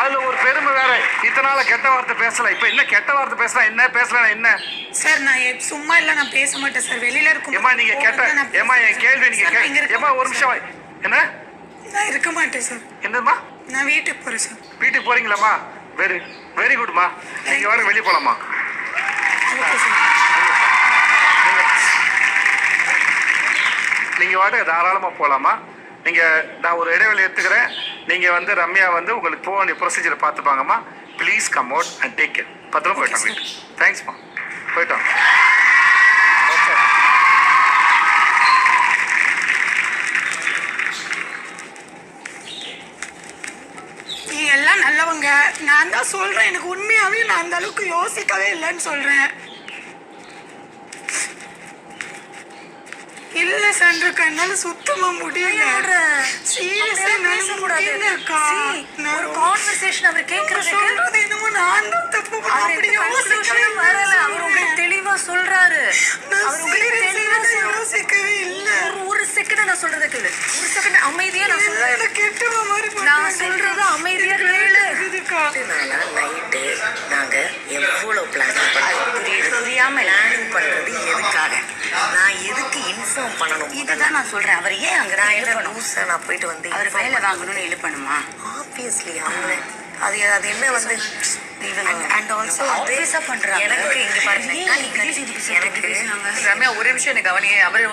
அதுல ஒரு பெருமை வேற. இத்தனை நாளா கெட்ட வார்த்தை பேசல. இப்ப என்ன கெட்ட வார்த்தை பேசலாம் என்ன பேசலாம் என்ன? சார் நான் சும்மா இல்ல நான் பேச மாட்டேன் சார் வெளியில இருக்கும் ஏமா நீங்க கேட்ட ஏமா என் கேள்வி நீங்க ஏம்மா ஒரு நிமிஷம் என்ன? நான் இருக்க மாட்டேன் சார் என்னம்மா? நான் வீட்டுக்கு போறேன் சார் வீட்டுக்கு போறீங்களாம்மா? வெரி வெரி குட்மா நீங்க வர வெளியே போலாமா நீங்க வாட தாராளமா போலாமா நீங்க நான் ஒரு இடைவெளி எடுத்துக்கிறேன். நீங்க வந்து ரம்யா வந்து உங்களுக்கு போக வேண்டிய ப்ரொசீஜரை பார்த்துப்பாங்கம்மா. Please come out and take care பத்திரம் போயிட்டோம். வீட்டுக்கு தேங்க்ஸ்மா போயிட்டோம் எல்லாம் நல்லவங்க. நான் தான் சொல்றேன். எனக்கு உண்மையாவே நான் அந்த அளவுக்கு யோசிக்கவே இல்லைன்னு சொல்றேன். சந்திரக்கா என்னால சுத்தமா முடியல. சீரியஸா என்னால முடியலக்கா. ஒரு கான்வர்சேஷன் அவர் கேக்குறதுக்கு சொல்றது என்னமோ நான் தான் தப்பு அப்படி யோசிக்கவே வரல. அவர் உங்களுக்கு. தெளிவா சொல்றாரு. அவர் உங்களுக்கு தெளிவா. யோசிக்கவே இல்லை. ஒரு செகண்ட் நான் சொல்றத கேளு. ஒரு செகண்ட் அமைதியா நான் சொல்றேன். கெட்டவ மாதிரி நான். சொல்றது அமைதியா கேளு. நாளா நைட்டு இன்ஃபார்ம் பண்ணணும் இதுதான் நான் சொல்றேன். அவர் ஏன் அங்க நான் எழுப்பணும்? லூசா நான் போயிட்டு வந்து அவர் வேலை வாங்கணும்னு எழுப்பணுமா? ஆப்வியஸ்லி அவங்க அது அது என்ன வந்து? அண்ட் ஆல்சோ obvious ஆ பண்றாங்க. எனக்கு இங்க பாருங்க? ரம்யா ஒரே விஷயம் எனக்கு கவனியே. அவர்